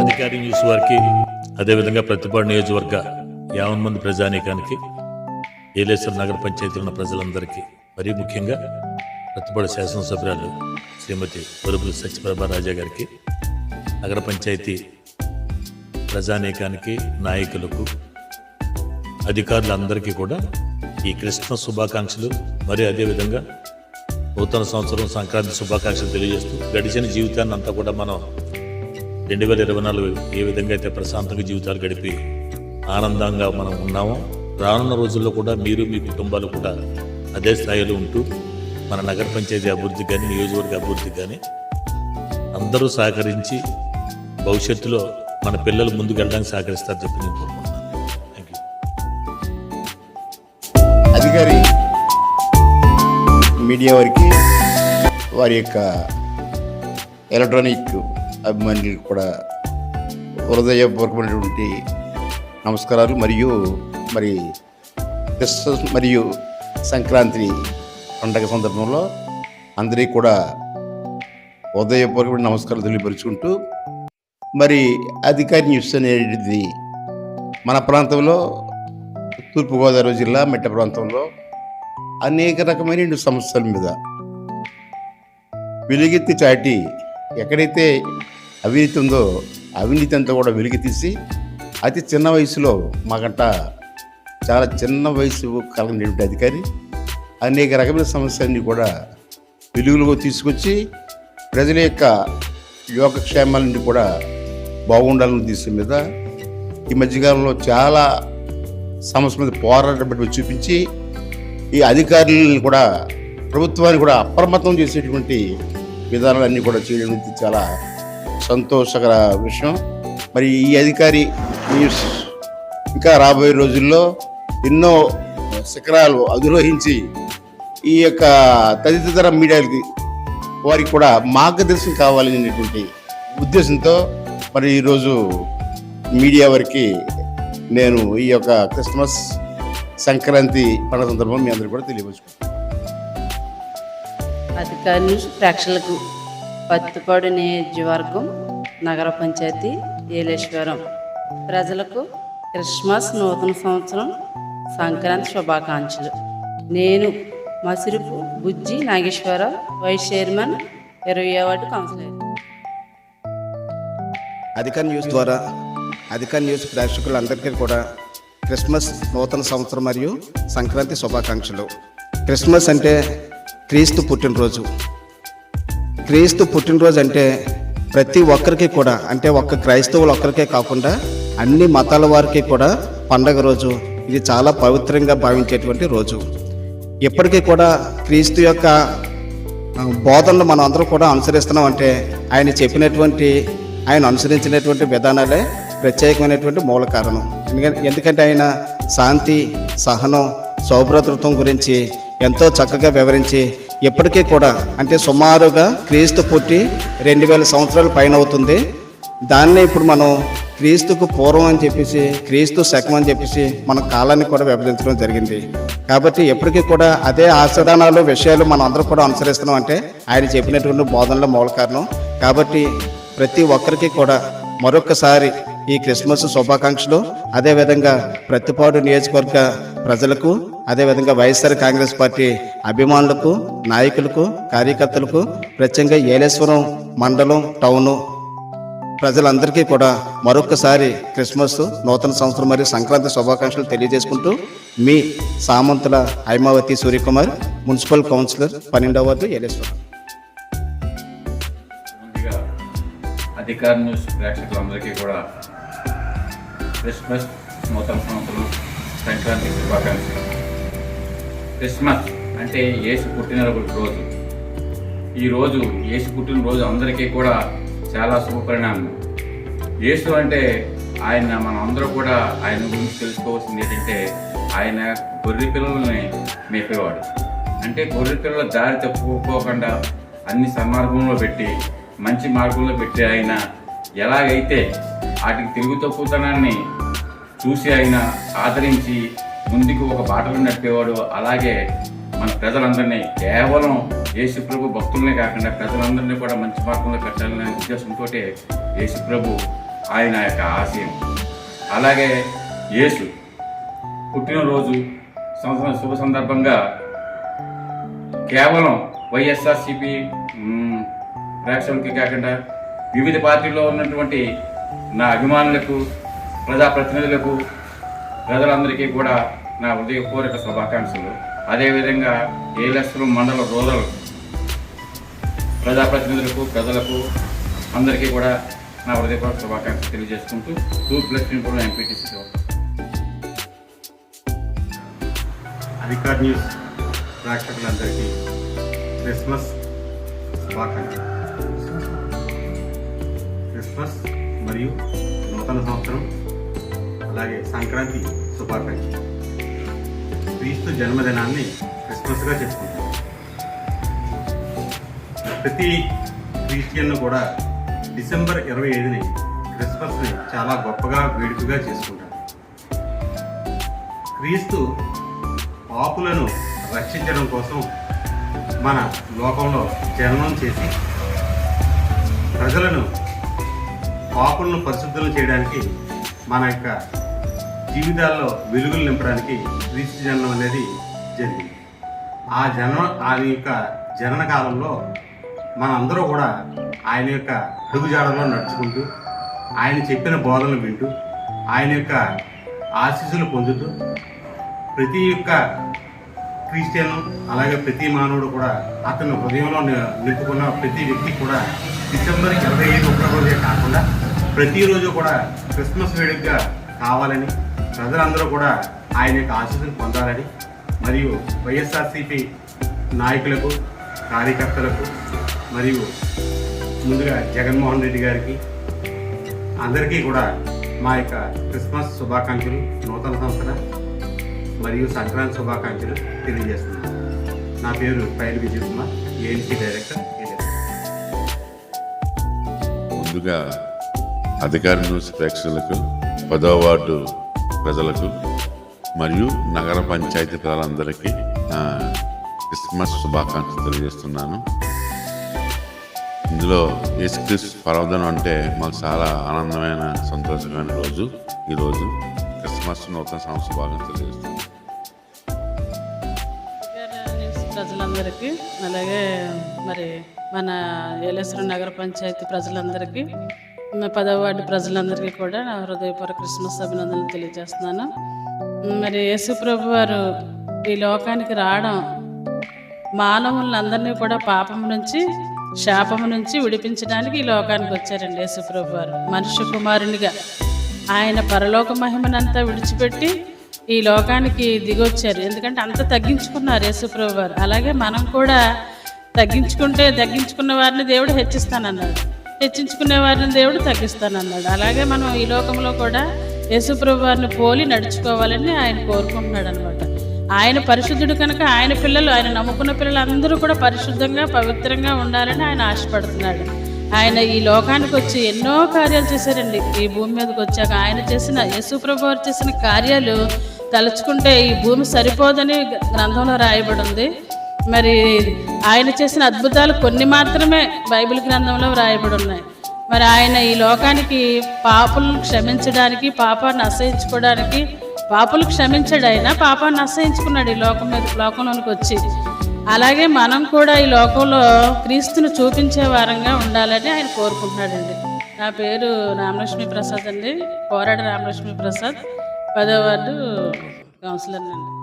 అధికారి న్యూస్ వారికి అదేవిధంగా ప్రతిపాడు నియోజకవర్గ యావన్ మంది ప్రజానీకానికి ఏలేశ్వర నగర పంచాయతీలో ఉన్న ప్రజలందరికీ మరీ ముఖ్యంగా ప్రతిపాడు శాసనసభ్యురాలు శ్రీమతి వరుపుల సత్యప్రభ రాజా గారికి నగర పంచాయతీ ప్రజానీకానికి నాయకులకు అధికారులందరికీ కూడా ఈ క్రిస్మస్ శుభాకాంక్షలు మరియు అదేవిధంగా నూతన సంవత్సరం సంక్రాంతి శుభాకాంక్షలు తెలియజేస్తూ గడిచిన జీవితాన్ని అంతా కూడా మనం రెండు వేల ఇరవై నాలుగు ఏ విధంగా అయితే ప్రశాంతంగా జీవితాలు గడిపి ఆనందంగా మనం ఉన్నామో రానున్న రోజుల్లో కూడా మీరు మీ కుటుంబాలు కూడా అదే స్థాయిలో ఉంటూ మన నగర పంచాయతీ అభివృద్ధి కానీ నియోజకవర్గ అభివృద్ధి కానీ అందరూ సహకరించి భవిష్యత్తులో మన పిల్లలు ముందుకు వెళ్ళడానికి సహకరిస్తారు చెప్పి నేను మీడియా వారికి వారి యొక్క ఎలక్ట్రానిక్ అభిమానులకు కూడా హృదయపూర్వకమైనటువంటి నమస్కారాలు మరియు మరి క్రిస్మస్ మరియు సంక్రాంతి పండగ సందర్భంలో అందరికీ కూడా హృదయపూర్వకమైన నమస్కారాలు తెలియపరుచుకుంటూ మరి అధికారి న్యూస్ అనేది మన ప్రాంతంలో తూర్పుగోదావరి జిల్లా మెట్ట ప్రాంతంలో అనేక రకమైన సమస్యల మీద. వెలుగెత్తి చాటి ఎక్కడైతే అవినీతి ఉందో అవినీతి అంతా కూడా వెలికి తీసి అతి చిన్న వయసులో మాకంట చాలా చిన్న వయసు కలిగినటువంటి అధికారి అనేక రకమైన సమస్యలన్నీ కూడా వెలుగులో తీసుకొచ్చి ప్రజల యొక్క యోగక్షేమాలన్నీ కూడా బాగుండాలని తీసిన మీద ఈ మధ్యకాలంలో చాలా సమస్య మీద పోరాటం చూపించి ఈ అధికారులను కూడా ప్రభుత్వాన్ని కూడా అప్రమత్తం చేసేటువంటి విధానాలన్నీ కూడా చేయడం చాలా సంతోషకర విషయం. మరి ఈ అధికారి న్యూస్ ఇంకా రాబోయే రోజుల్లో ఎన్నో శిఖరాలు అధిరోహించి ఈ యొక్క తదితర మీడియాలకి వారికి కూడా మార్గదర్శనం కావాలనేటువంటి ఉద్దేశంతో మరి ఈరోజు మీడియా వారికి నేను ఈ యొక్క క్రిస్మస్ సంక్రాంతి పండుగ సందర్భం మీ అందరికీ కూడా తెలియపరుచుకుంటాను అధికారి న్యూస్ ప్రేక్షకులకు పత్తిపాడు నియోజకవర్గం నగర పంచాయతీ ఏలేశ్వరం. ప్రజలకు క్రిస్మస్ నూతన సంవత్సరం సంక్రాంతి శుభాకాంక్షలు. నేను మసిరిపు బుజ్జి నాగేశ్వరరావు వైస్ చైర్మన్ ఇరవై వార్డు కౌన్సిలర్. అధిక న్యూస్ ద్వారా అధిక న్యూస్ ప్రేక్షకులందరికీ కూడా క్రిస్మస్ నూతన సంవత్సరం మరియు సంక్రాంతి శుభాకాంక్షలు. క్రిస్మస్ అంటే క్రీస్తు పుట్టినరోజు. క్రీస్తు పుట్టినరోజు అంటే ప్రతి ఒక్కరికి కూడా అంటే ఒక్క క్రైస్తవులు ఒక్కరికే కాకుండా అన్ని మతాల వారికి కూడా పండగ రోజు. ఇది చాలా పవిత్రంగా భావించేటువంటి రోజు. ఇప్పటికీ కూడా క్రీస్తు యొక్క బోధనలు మనం అందరం కూడా అనుసరిస్తున్నాం అంటే ఆయన చెప్పినటువంటి ఆయన అనుసరించినటువంటి విధానాలే ప్రత్యేకమైనటువంటి మూల కారణం. ఎందుకంటే ఎందుకంటే ఆయన శాంతి సహనం సౌభ్రతృత్వం గురించి ఎంతో చక్కగా వివరించి ఇప్పటికీ కూడా అంటే సుమారుగా క్రీస్తు పుట్టి రెండు వేల సంవత్సరాలు పైన అవుతుంది. దాన్నే ఇప్పుడు మనం క్రీస్తుకు పూర్వం అని చెప్పేసి క్రీస్తు శకం అని చెప్పేసి మన కాలాన్ని కూడా విభజించడం జరిగింది. కాబట్టి ఎప్పటికీ కూడా అదే ఆచరణలు విషయాలు మనం అందరూ కూడా అనుసరిస్తున్నాం అంటే ఆయన చెప్పినటువంటి బోధనల మూల కారణం. కాబట్టి ప్రతి ఒక్కరికి కూడా మరొకసారి ఈ క్రిస్మస్ శుభాకాంక్షలు. అదేవిధంగా ప్రతిపాడు నియోజకవర్గ ప్రజలకు అదేవిధంగా వైఎస్ఆర్ కాంగ్రెస్ పార్టీ అభిమానులకు నాయకులకు కార్యకర్తలకు ప్రత్యేకంగా ఏలేశ్వరం మండలం టౌను ప్రజలందరికీ కూడా మరొకసారి క్రిస్మస్ నూతన సంవత్సరం మరియు సంక్రాంతి శుభాకాంక్షలు తెలియజేసుకుంటూ మీ సామంతుల హైమావతి సూర్యకుమార్ మున్సిపల్ కౌన్సిలర్ పన్నెండవ వార్డు ఏలేశ్వరం. అధికార న్యూస్ ప్రేక్షకులందరికీ కూడా క్రిస్మస్ నూతన సంవత్సరం సంక్రాంతి శుభాకాంక్షలు. క్రిస్మస్ అంటే యేసు పుట్టినరోజు ఈ రోజు యేసు పుట్టినరోజు అందరికీ కూడా చాలా శుభపరిణామం యేసు అంటే ఆయన మనం అందరూ కూడా ఆయన గురించి తెలుసుకోవాల్సింది ఏంటంటే ఆయన గొర్రె పిల్లల్ని మేపేవాడు. అంటే గొర్రె పిల్లల దారి తప్పుకోకుండా అన్ని సమార్గంలో పెట్టి మంచి మార్గంలో పెట్టి ఆయన ఎలాగైతే వాటికి తిరుగు తప్పుతనాన్ని చూసి ఆయన ఆదరించి ముందుకు ఒక బాటలు నడిపేవాడు అలాగే మన ప్రజలందరినీ కేవలం యేసుప్రభు భక్తులనే కాకుండా ప్రజలందరినీ కూడా మంచి మార్గంలో పెట్టాలనే ఉద్దేశంతో యేసుప్రభు ఆయన యొక్క ఆశయం. అలాగే యేసు పుట్టినరోజు సంవత్సరం శుభ సందర్భంగా కేవలం వైఎస్ఆర్సిపి ప్రేక్షకులకి కాకుండా వివిధ పార్టీల్లో ఉన్నటువంటి నా అభిమానులకు ప్రజాప్రతినిధులకు ప్రజలందరికీ కూడా నా హృదయపూర్వక శుభాకాంక్షలు. అదేవిధంగా ఏలశ్వరం మండల రూరల్ ప్రజాప్రతినిధులకు ప్రజలకు అందరికీ కూడా నా హృదయపూర్వక శుభాకాంక్షలు తెలియజేసుకుంటూ తూర్పు లక్ష్మీపురం ఎంపీటీసీ అధికార్ న్యూస్ ప్రేక్షకులందరికీ క్రిస్మస్ శుభాకాంక్షలు. మరియు నూతన సంవత్సరం అలాగే సంక్రాంతి శుభాకాంక్షలు. క్రీస్తు జన్మదినాన్ని క్రిస్మస్గా చెప్పుకుంటాం ప్రతి క్రిస్టియన్ను కూడా డిసెంబర్ ఇరవై ఐదుని క్రిస్మస్ని చాలా గొప్పగా వేడుకగా చేసుకుంటారు. క్రీస్తు పాపులను రక్షించడం కోసం మన లోకంలో జన్మం చేసి ప్రజలను పాపలను పరిశుద్ధం చేయడానికి మన యొక్క జీవితాల్లో వెలుగులు నింపడానికి క్రీస్తు జన్మం అనేది జరిగింది. ఆ జన్మ ఆయన యొక్క జనన కాలంలో మనందరూ కూడా ఆయన యొక్క అడుగుజాడలో నడుచుకుంటూ ఆయన చెప్పిన బోధనలు వింటూ ఆయన యొక్క ఆశీస్సులు పొందుతూ ప్రతి యొక్క క్రిస్టియన్ అలాగే ప్రతి మానవుడు కూడా అతను హృదయంలో నింపుకున్న ప్రతి వ్యక్తి కూడా డిసెంబర్ ఇరవై ఐదు ఒకటో రోజే కాకుండా ప్రతిరోజు కూడా క్రిస్మస్ వేడుకగా కావాలని ప్రజలందరూ కూడా ఆయన యొక్క ఆశీస్సులు పొందాలని మరియు వైఎస్ఆర్సీపీ నాయకులకు కార్యకర్తలకు మరియు ముందుగా జగన్మోహన్ రెడ్డి గారికి అందరికీ కూడా మా యొక్క క్రిస్మస్ శుభాకాంక్షలు నూతన సంవత్సర మరియు సంక్రాంతి శుభాకాంక్షలు తెలియజేస్తున్నాను. నా పేరు పైరు విజయ్ కుమార్ ఏఎన్సీ డైరెక్టర్ ముందుగా అధికార న్యూస్ ప్రేక్షకులకు పదో వార్డు ప్రజలకు మరియు నగర పంచాయతీ ప్రజలందరికీ క్రిస్మస్ శుభాకాంక్షలు తెలియజేస్తున్నాను. ఇందులో యేసుక్రీస్తు పర్వదనం అంటే మాకు చాలా ఆనందమైన సంతోషమైన రోజు ఈరోజు క్రిస్మస్ నూతన సంవత్సర భాగం తెలియజేస్తుంది ప్రజలందరికీ అలాగే మరి మన ఏలేశ్వరం నగర పంచాయతీ ప్రజలందరికీ పదవ వార్డు ప్రజలందరికీ కూడా నా హృదయపూర్వ క్రిస్మస్ అభినందనలు తెలియజేస్తున్నాను. మరి యేసు ప్రభు వారు ఈ లోకానికి రావడం మానవులందరినీ కూడా పాపం నుంచి శాపం నుంచి విడిపించడానికి ఈ లోకానికి వచ్చారండి యేసుప్రభు వారు మనుష్య కుమారునిగా ఆయన పరలోక మహిమనంతా విడిచిపెట్టి ఈ లోకానికి దిగొచ్చారు. ఎందుకంటే అంత తగ్గించుకున్నారు యేసుప్రభు వారు అలాగే మనం కూడా తగ్గించుకుంటే తగ్గించుకున్న వారిని దేవుడు హెచ్చిస్తానన్నారు హెచ్చించుకునే వారిని దేవుడు తగ్గిస్తానన్నాడు. అలాగే మనం ఈ లోకంలో కూడా యేసుప్రభు వారిని పోలి నడుచుకోవాలని ఆయన కోరుకుంటున్నాడు అనమాట ఆయన పరిశుద్ధుడు కనుక ఆయన పిల్లలు ఆయన నమ్ముకున్న పిల్లలు అందరూ కూడా పరిశుద్ధంగా పవిత్రంగా ఉండాలని ఆయన ఆశపడుతున్నాడు. ఆయన ఈ లోకానికి వచ్చి ఎన్నో కార్యాలు చేశారండి. ఈ భూమి మీదకి వచ్చాక ఆయన చేసిన యేసుప్రభు వారు చేసిన కార్యాలు తలుచుకుంటే ఈ భూమి సరిపోదని గ్రంథంలో రాయబడి ఉంది. మరి ఆయన చేసిన అద్భుతాలు కొన్ని మాత్రమే బైబిల్ గ్రంథంలో వ్రాయబడి ఉన్నాయి. మరి ఆయన ఈ లోకానికి పాపులను క్షమించడానికి పాపాన్ని అసహించుకోవడానికి పాపులు క్షమించాడు ఆయన పాపాన్ని అసహించుకున్నాడు ఈ లోకం మీద లోకంలోనికి వచ్చి. అలాగే మనం కూడా ఈ లోకంలో క్రీస్తును చూపించే వారంగా ఉండాలని ఆయన కోరుకుంటున్నాడండి. నా పేరు రామలక్ష్మి ప్రసాద్ అండి. పోరాడ రామలక్ష్మి ప్రసాద్ పదో వార్డు కౌన్సిలర్ అండి